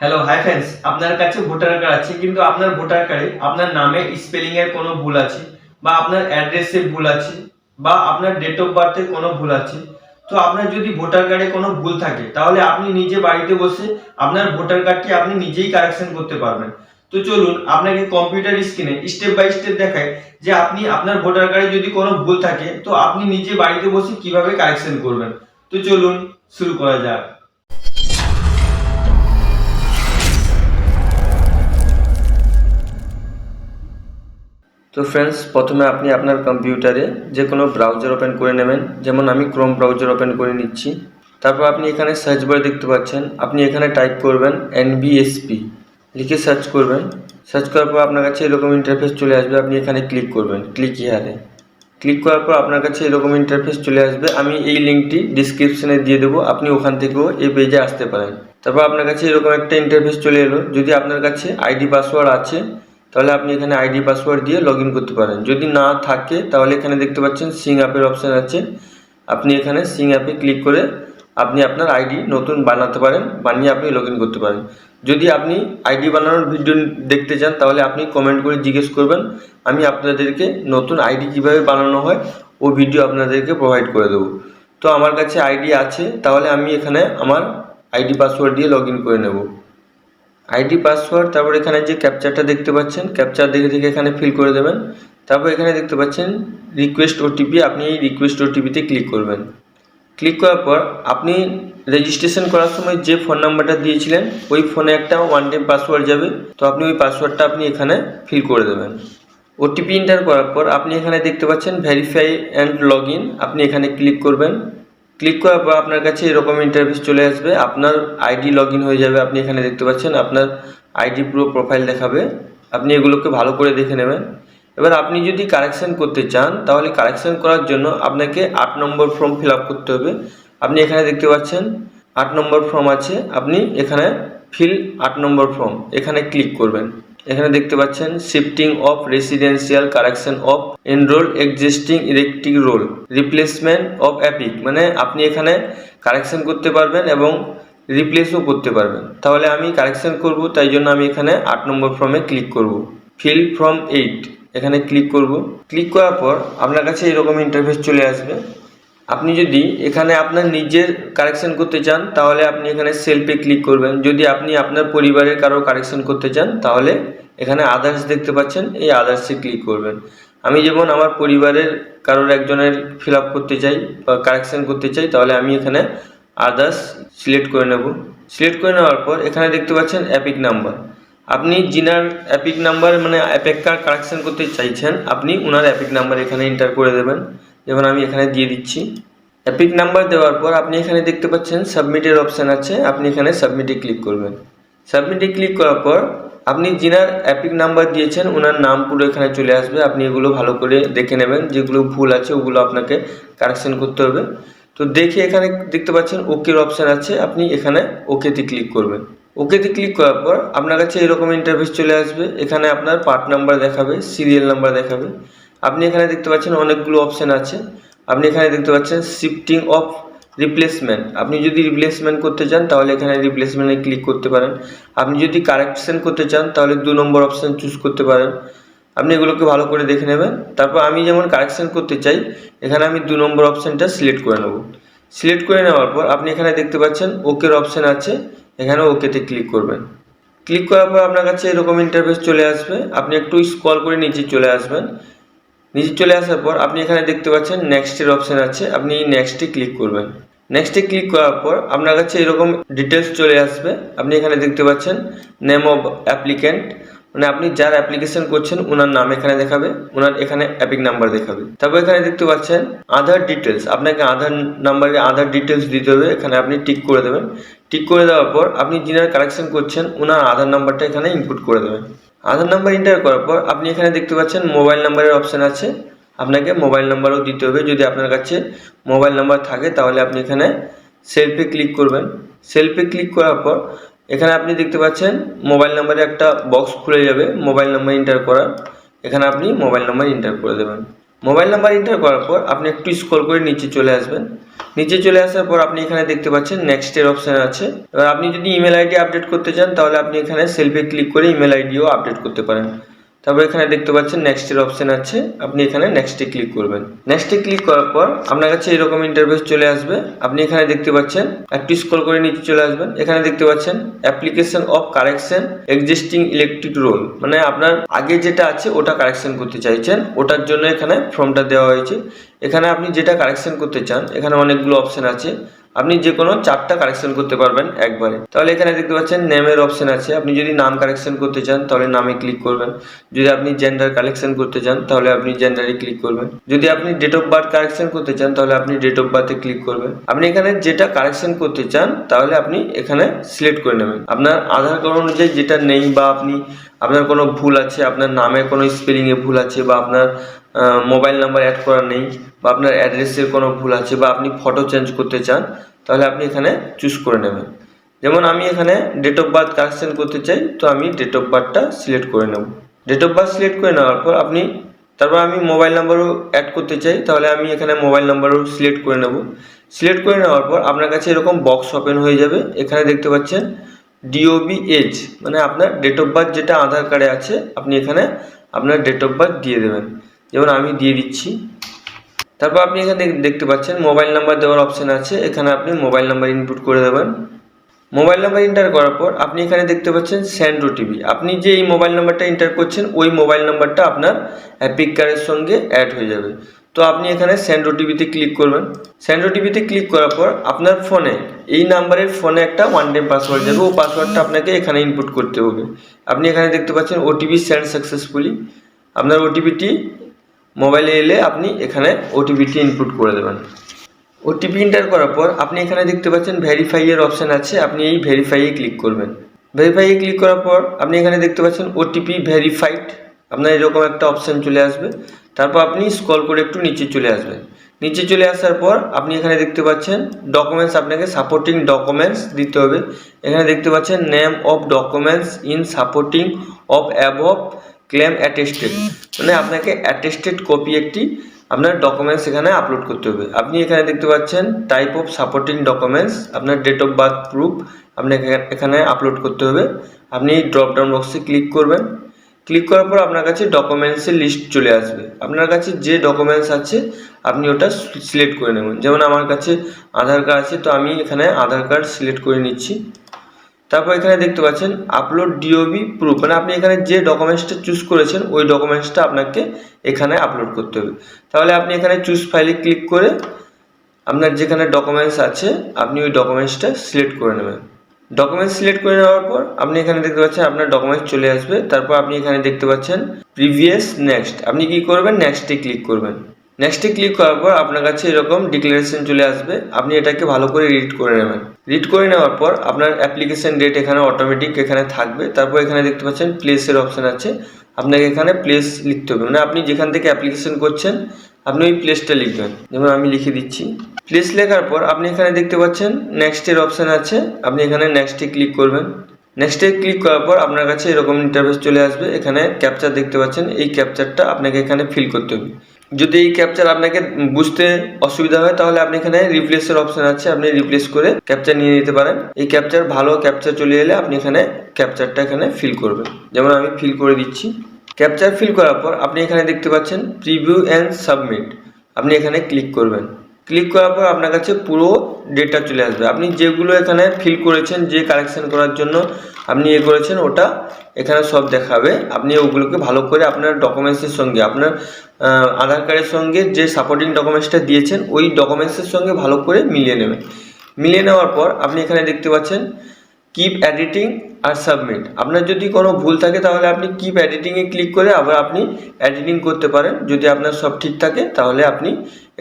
Hello hi friends আপনার কাছে voter card আছে, কিন্তু আপনার ভোটার কার্ডে আপনার নামে স্পেলিং এর কোনো ভুল আছে, বা আপনার অ্যাড্রেসে ভুল আছে, বা আপনার ডেট অফ বার্থে কোনো ভুল আছে, তো আপনার যদি ভোটার কার্ডে কোনো ভুল থাকে, তাহলে আপনি নিজে বাড়িতে বসে আপনার ভোটার কার্ডটি আপনি নিজেই কারেকশন করতে পারবেন। তো চলুন, আপনাকে কম্পিউটার স্ক্রিনে স্টেপ বাই স্টেপ দেখায় যে আপনি আপনার ভোটার কার্ডে যদি কোনো ভুল থাকে, তো আপনি নিজে বাড়িতে বসে কীভাবে কারেকশন করবেন। তো চলুন, শুরু করা যাক। তো ফ্রেন্ডস প্রথমে আপনি আপনার কম্পিউটারে যে কোনো ব্রাউজার ওপেন করে নেবেন। যেমন আমি ক্রোম ব্রাউজার ওপেন করে নিচ্ছি। তারপর আপনি এখানে সার্চ বারে দেখতে পাচ্ছেন। আপনি এখানে টাইপ করবেন এনবিএসপি লিখে সার্চ করবেন। সার্চ করার পর আপনার কাছে এরকম ইন্টারফেস চলে আসবে। আপনি এখানে ক্লিক করবেন। ক্লিক হিয়ারে ক্লিক করার পর আপনার কাছে এরকম ইন্টারফেস চলে আসবে। আমি এই লিঙ্কটি ডিসক্রিপশনে দিয়ে দেবো। আপনি ওখান থেকেও এই পেজে আসতে পারেন। তারপর আপনার কাছে এরকম একটা ইন্টারফেস চলে এলো। যদি আপনার কাছে আইডি পাসওয়ার্ড আছে তাহলে আপনি এখানে আইডি পাসওয়ার্ড দিয়ে লগ করতে পারেন। যদি না থাকে, তাহলে এখানে দেখতে পাচ্ছেন সিং অ্যাপের অপশান আছে। আপনি এখানে সিং অ্যাপে ক্লিক করে আপনি আপনার আইডি নতুন বানাতে পারেন, বানিয়ে আপনি লগ করতে পারেন। যদি আপনি আইডি বানানোর ভিডিও দেখতে চান, তাহলে আপনি কমেন্ট করে জিজ্ঞেস করবেন, আমি আপনাদেরকে নতুন আইডি কীভাবে বানানো হয়, ও ভিডিও আপনাদেরকে প্রোভাইড করে দেবো। তো আমার কাছে আইডি আছে, তাহলে আমি এখানে আমার আইডি পাসওয়ার্ড দিয়ে লগ করে নেব। আইডি, পাসওয়ার্ড, তারপর এখানে যে ক্যাপচারটা দেখতে পাচ্ছেন, ক্যাপচার দেখে দেখে এখানে ফিল করে দেবেন। তারপর এখানে দেখতে পাচ্ছেন রিকোয়েস্ট ওটিপি আপনি এই রিকোয়েস্ট ওটিপিতে ক্লিক করবেন। ক্লিক করার পর আপনি রেজিস্ট্রেশন করার সময় যে ফোন নাম্বারটা দিয়েছিলেন, ওই ফোনে একটা ওয়ান টাইম পাসওয়ার্ড যাবে। তো আপনি ওই পাসওয়ার্ডটা আপনি এখানে ফিল করে দেবেন। ওটিপি এন্টার করার পর আপনি এখানে দেখতে পাচ্ছেন ভেরিফাই অ্যান্ড লগ আপনি এখানে ক্লিক করবেন। ক্লিক করার পর আপনার কাছে এরকম ইন্টারভিউ চলে আসবে। আপনার আইডি লগ হয়ে যাবে, আপনি এখানে দেখতে পাচ্ছেন। আপনার আইডি পুরো প্রোফাইল দেখাবে। আপনি এগুলোকে ভালো করে দেখে নেবেন। এবার আপনি যদি কারেকশন করতে চান, তাহলে কারেকশন করার জন্য আপনাকে আট নম্বর ফর্ম ফিল করতে হবে। আপনি এখানে দেখতে পাচ্ছেন, আট নম্বর ফর্ম আছে। আপনি এখানে ফিল আট নম্বর ফর্ম এখানে ক্লিক করবেন। এখানে দেখতে পাচ্ছেন shifting of residential correction of enrol existing electoral roll replacement of EPIC মানে আপনি এখানে কারেকশন করতে পারবেন এবং রিপ্লেসও করতে পারবেন। তাহলে আমি কারেকশন করব, তাই জন্য আমি এখানে আট নম্বর ফর্মে ক্লিক করব। ফিল ফ্রম এইট এখানে ক্লিক করব। ক্লিক করার পর আপনার কাছে এরকম ইন্টারফেস চলে আসবে। আপনি যদি এখানে আপনার নিজের কারেকশন করতে চান, তাহলে আপনি এখানে সেলফে ক্লিক করবেন। যদি আপনি আপনার পরিবারের কারও কারেকশন করতে চান, তাহলে এখানে আদার্স দেখতে পাচ্ছেন, এই আদার্সে ক্লিক করবেন। আমি যেমন আমার পরিবারের কারোর একজনের ফিল করতে চাই বা কারেকশন করতে চাই, তাহলে আমি এখানে আদার্স সিলেক্ট করে নেব। সিলেক্ট করে নেওয়ার পর এখানে দেখতে পাচ্ছেন অ্যাপিক নাম্বার আপনি জিনার অ্যাপিক নাম্বার মানে অ্যাপেক কার্ড কারেকশন করতে চাইছেন, আপনি ওনার অ্যাপিক নাম্বার এখানে এন্টার করে দেবেন। যেমন আমি এখানে দিয়ে দিচ্ছি। অ্যাপিক নাম্বার দেওয়ার পর আপনি এখানে দেখতে পাচ্ছেন সাবমিটের অপশান আছে, আপনি এখানে সাবমিটে ক্লিক করবেন। সাবমিটে ক্লিক করার পর আপনি যিনার অ্যাপিক নাম্বার দিয়েছেন ওনার নাম পুরো এখানে চলে আসবে। আপনি এগুলো ভালো করে দেখে নেবেন, যেগুলো ভুল আছে ওগুলো আপনাকে কারেকশন করতে হবে। তো দেখে এখানে দেখতে পাচ্ছেন ওকের অপশান আছে, আপনি এখানে ওকেতে ক্লিক করবেন। ওকেতে ক্লিক করার পর আপনার কাছে এরকম ইন্টারফেস চলে আসবে। এখানে আপনার পার্ট নাম্বার দেখাবে সিরিয়াল নাম্বার দেখাবে। আপনি এখানে দেখতে পাচ্ছেন অনেকগুলো অপশান আছে। আপনি এখানে দেখতে পাচ্ছেন শিফটিং অফ রিপ্লেসমেন্ট আপনি যদি রিপ্লেসমেন্ট করতে চান, তাহলে এখানে রিপ্লেসমেন্টে ক্লিক করতে পারেন। আপনি যদি কারেকশন করতে চান, তাহলে দু নম্বর অপশান চুজ করতে পারেন। আপনি এগুলোকে ভালো করে দেখে নেবেন। তারপর আমি যেমন কারেকশন করতে চাই, এখানে আমি দু নম্বর অপশানটা সিলেক্ট করে নেব। সিলেক্ট করে নেওয়ার পর আপনি এখানে দেখতে পাচ্ছেন ওকের অপশান আছে। এখানে ওকেতে ক্লিক করবেন। ক্লিক করার পর আপনার কাছে এরকম ইন্টারফেস চলে আসবে। আপনি একটু স্ক্রল করে নিচে চলে আসবেন। নিচে চলে আসার পর আপনি এখানে দেখতে পাচ্ছেন নেক্সটের অপশান আছে, আপনি নেক্সটে ক্লিক করবেন। নেক্সটে ক্লিক করার পর আপনার কাছে এরকম ডিটেলস চলে আসবে। আপনি এখানে দেখতে পাচ্ছেন নেম অফ অ্যাপ্লিক্যান্ট মানে আপনি যার অ্যাপ্লিকেশন করছেন ওনার নাম এখানে দেখাবে ওনার এখানে অ্যাপিক নাম্বার দেখাবে। তারপর এখানে দেখতে পাচ্ছেন আধার ডিটেলস আপনাকে আধার নাম্বারে আধার ডিটেলস দিতে হবে, এখানে আপনি টিক করে দেবেন। টিক করে দেওয়ার পর আপনি যিনার কালেকশন করছেন ওনার আধার নাম্বারটা এখানে ইনপুট করে দেবেন। আধার নাম্বার এন্টার করার পর আপনি এখানে দেখতে পাচ্ছেন মোবাইল নাম্বারের অপশান আছে। আপনাকে মোবাইল নাম্বারও দিতে হবে। যদি আপনার কাছে মোবাইল নাম্বার থাকে, তাহলে আপনি এখানে সেলফে ক্লিক করবেন। সেলফে ক্লিক করার পর এখানে আপনি দেখতে পাচ্ছেন মোবাইল নাম্বারে একটা বক্স খুলে যাবে। মোবাইল নাম্বার এন্টার করার। এখানে আপনি মোবাইল নাম্বার এন্টার করে দেবেন। মোবাইল নাম্বার এন্টার করার পর আপনি একটু স্ক্রল করে নিচে চলে আসবেন। নিচে চলে আসার পর আপনি এখানে দেখতে পাচ্ছেন নেক্সটের অপশান আছে। এবার আপনি যদি ইমেল আইডি আপডেট করতে চান, তাহলে আপনি এখানে সেলফে ক্লিক করে ইমেল আইডিও আপডেট করতে পারেন। তারপর এখানে দেখতে পাচ্ছেন নেক্সটের অপশান আছে। আপনি এখানে নেক্সটে ক্লিক করবেন। নেক্সটে ক্লিক করার পর আপনার কাছে এরকম ইন্টারফেস চলে আসবে। আপনি এখানে দেখতে পাচ্ছেন, একটু স্ক্রল করে নিচে চলে আসবেন। এখানে দেখতে পাচ্ছেন application of correction existing electoral roll মানে আপনার আগে যেটা আছে, ওটা কারেকশন করতে চাইছেন। ওটার জন্য এখানে ফর্মটা দেওয়া হয়েছে। এখানে আপনি যেটা কারেকশন করতে চান, এখানে অনেকগুলো অপশন আছে। আপনি যে কোনো চারটা কারেকশন করতে পারবেন একবারে। তাহলে এখানে দেখতে পাচ্ছেন নেমের অপশন আছে। আপনি যদি নাম কারেকশন করতে চান, তাহলে নামে ক্লিক করবেন। যদি আপনি জেন্ডার কালেকশন করতে চান, তাহলে আপনি জেন্ডারে ক্লিক করবেন। যদি আপনি ডেট অফ বার্থ কারেকশন করতে চান, তাহলে আপনি ডেট অফ বার্থে ক্লিক করবেন। আপনি এখানে যেটা কারেকশন করতে চান, তাহলে আপনি এখানে সিলেক্ট করে নেবেন। আপনার আধার কার্ড অনুযায়ী যেটা নেই বা আপনি আপনার কোনো ভুল আছে, আপনার নামে কোনো স্পেলিংয়ে ভুল আছে বা আপনার মোবাইল নাম্বার অ্যাড করা নেই বা আপনার অ্যাড্রেসের কোনো ভুল আছে বা আপনি ফটো চেঞ্জ করতে চান, তাহলে আপনি এখানে চুজ করে নেবেন। যেমন আমি এখানে ডেট অফ বার্থ কারেকশন করতে চাই, তো আমি ডেট অফ বার্থটা সিলেক্ট করে নেব। ডেট অফ বার্থ সিলেক্ট করে নেওয়ার পর আপনি, তারপর আমি মোবাইল নাম্বারও অ্যাড করতে চাই, তাহলে আমি এখানে মোবাইল নাম্বারও সিলেক্ট করে নেব। সিলেক্ট করে নেওয়ার পর আপনার কাছে এরকম বক্স ওপেন হয়ে যাবে, এখানে দেখতে পাচ্ছেন ডিওবি এজ মানে আপনার ডেট অফ বার্থ যেটা আধার কার্ডে আছে, আপনি এখানে আপনার ডেট অফ বার্থ দিয়ে দেবেন। যেমন আমি দিয়ে দিচ্ছি। তারপর আপনি এখানে দেখ- দেখতে পাচ্ছেন মোবাইল নাম্বার দেওয়ার অপশান আছে। এখানে আপনি মোবাইল নাম্বার ইনপুট করে দেবেন। মোবাইল নাম্বার এন্টার করার পর আপনি এখানে দেখতে পাচ্ছেন সেন্ড ওটিপি আপনি যে এই মোবাইল নাম্বারটা এন্টার করছেন, ওই মোবাইল নাম্বারটা আপনার অ্যাপিক কার্ডের সঙ্গে অ্যাড হয়ে যাবে। তো আপনি এখানে সেন্ড ওটিপিতে ক্লিক করবেন। সেন্ড ওটিপিতে ক্লিক করার পর আপনার ফোনে এই নাম্বারের ফোনে একটা ওয়ান টাইম পাসওয়ার্ড যাবে ও পাসওয়ার্ডটা আপনাকে এখানে ইনপুট করতে হবে। আপনি এখানে দেখতে পাচ্ছেন ওটিপি সেন্ড সাকসেসফুলি আপনার ওটিপিটি মোবাইলে এলে আপনি এখানে ওটিপিটি ইনপুট করে দেবেন। ওটিপি এন্টার করার পর আপনি এখানে দেখতে পাচ্ছেন ভেরিফাইয়ের অপশান আছে। আপনি এই ভেরিফাইয়ে ক্লিক করবেন। ভেরিফাইয়ে ক্লিক করার পর আপনি এখানে দেখতে পাচ্ছেন ওটিপি ভেরিফাইড আপনার এরকম একটা অপশান চলে আসবে। তারপর আপনি স্কল করে একটু নিচে চলে আসবেন। নিচে চলে আসার পর আপনি এখানে দেখতে পাচ্ছেন ডকুমেন্টস আপনাকে সাপোর্টিং ডকুমেন্টস দিতে হবে। এখানে দেখতে পাচ্ছেন name of documents in supporting of above claim attested মানে আপনাকে অ্যাটেস্টেড কপি একটি আপনার ডকুমেন্টস এখানে আপলোড করতে হবে। আপনি এখানে দেখতে পাচ্ছেন টাইপ অফ সাপোর্টিং ডকুমেন্টস আপনার ডেট অফ বার্থ প্রুফ আপনাকে এখানে আপলোড করতে হবে। আপনি ড্রপ ডাউন বক্সে ক্লিক করবেন। ক্লিক করার পর আপনার কাছে ডকুমেন্টসের লিস্ট চলে আসবে। আপনার কাছে যে ডকুমেন্টস আছে, আপনি ওটা সিলেক্ট করে নেবেন। যেমন আমার কাছে আধার কার্ড আছে, তো আমি এখানে আধার কার্ড সিলেক্ট করে নিচ্ছি। তারপর এখানে দেখতে পাচ্ছেন আপলোড ডিওবি প্রুফ মানে আপনি এখানে যে ডকুমেন্টসটা চুজ করেছেন, ওই ডকুমেন্টসটা আপনাকে এখানে আপলোড করতে হবে। তাহলে আপনি এখানে চুজ ফাইলে ক্লিক করে আপনার যেখানে ডকুমেন্টস আছে, আপনি ওই ডকুমেন্টসটা সিলেক্ট করে নেবেন। ডকুমেন্টস সিলেক্ট করে নেওয়ার পর আপনি এখানে দেখতে পাচ্ছেন আপনার ডকুমেন্টস চলে আসবে। তারপর আপনি এখানে দেখতে পাচ্ছেন প্রিভিয়াস নেক্সট আপনি কি করবেন? নেক্সটে ক্লিক করবেন। নেক্সটে ক্লিক করার পর আপনার কাছে এরকম ডিক্লারেশন চলে আসবে। আপনি এটাকে ভালো করে রিড করে নেবেন। রিড করে নেওয়ার পর আপনার অ্যাপ্লিকেশন ডেট এখানে অটোমেটিক এখানে থাকবে। তারপর এখানে দেখতে পাচ্ছেন প্লেসের অপশান আছে। আপনাকে এখানে প্লেস লিখতে হবে। মানে আপনি যেখান থেকে অ্যাপ্লিকেশন করছেন আপনি ওই প্লেসটা লিখবেন। যেমন আমি লিখে দিচ্ছি। প্লেস লেখার পর আপনি এখানে দেখতে পাচ্ছেন নেক্সটের অপশান আছে। আপনি এখানে নেক্সটে ক্লিক করবেন। নেক্সটে ক্লিক করার পর আপনার কাছে এরকম ইন্টারফেস চলে আসবে। এখানে ক্যাপচার দেখতে পাচ্ছেন। এই ক্যাপচারটা আপনাকে এখানে ফিল করতে হবে। যদি এই ক্যাপচার আপনাকে বুঝতে অসুবিধা হয়, তাহলে আপনি এখানে রিপ্লেসের অপশন আছে। আপনি রিপ্লেস করে ক্যাপচার নিয়ে নিতে পারেন। এই ক্যাপচার ভালো ক্যাপচার চলে এলে আপনি এখানে ক্যাপচারটা এখানে ফিল করবেন। যেমন আমি ফিল করে দিচ্ছি। ক্যাপচার ফিল করার পর আপনি এখানে দেখতে পাচ্ছেন প্রিভিউ অ্যান্ড সাবমিট। আপনি এখানে ক্লিক করবেন। ক্লিক করার পর আপনার কাছে পুরো ডেটা চলে আসবে। আপনি যেগুলো এখানে ফিল করেছেন, যে কারেকশন করার জন্য আপনি এ করেছেন, ওটা এখানে সব দেখাবে। আপনি ওগুলোকে ভালো করে আপনার ডকুমেন্টসের সঙ্গে, আপনার আধার কার্ডের সঙ্গে যে সাপোর্টিং ডকুমেন্টসটা দিয়েছেন, ওই ডকুমেন্টসের সঙ্গে ভালো করে মিলিয়ে নেবেন। মিলিয়ে নেওয়ার পর আপনি এখানে দেখতে পাচ্ছেন কিপ এডিটিং আর সাবমিট আপনার যদি কোনো ভুল থাকে তাহলে আপনি কিপ এডিটিংয়ে ক্লিক করে আবার আপনি এডিটিং করতে পারেন। যদি আপনার সব ঠিক থাকে তাহলে আপনি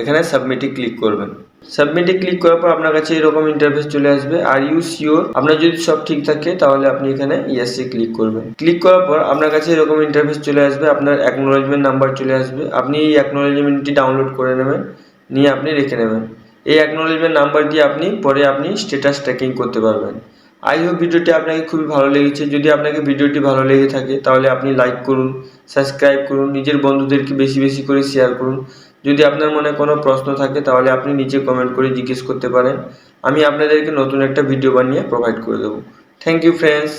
এখানে সাবমিটে ক্লিক করবেন। সাবমিটে ক্লিক করার পর আপনার কাছে এরকম ইন্টারফেস চলে আসবে। আর ইউ শিওর আপনার যদি সব ঠিক থাকে তাহলে আপনি এখানে ইয়েসে ক্লিক করবেন। ক্লিক করার পর আপনার কাছে এরকম ইন্টারফেস চলে আসবে। আপনার অ্যাকনোলেজমেন্ট নাম্বার চলে আসবে। আপনি এই অ্যাকনোলেজমেন্টটি ডাউনলোড করে নেবেন, নিয়ে আপনি রেখে নেবেন। এই অ্যাকনোলেজমেন্ট নাম্বার দিয়ে আপনি পরে আপনি স্ট্যাটাস ট্র্যাকিং করতে পারবেন। আই হোপ ভিডিওটি আপনাকে খুবই ভালো লেগেছে। যদি আপনাকে ভিডিওটি ভালো লেগে থাকে, তাহলে আপনি লাইক করুন সাবস্ক্রাইব করুন, নিজের বন্ধুদেরকে বেশি বেশি করে শেয়ার করুন। যদি আপনার মনে কোনো প্রশ্ন থাকে, তাহলে আপনি নিচে কমেন্ট করে জিজ্ঞেস করতে পারেন। আমি আপনাদেরকে নতুন একটা ভিডিও বানিয়ে প্রোভাইড করে দেবো। Thank you friends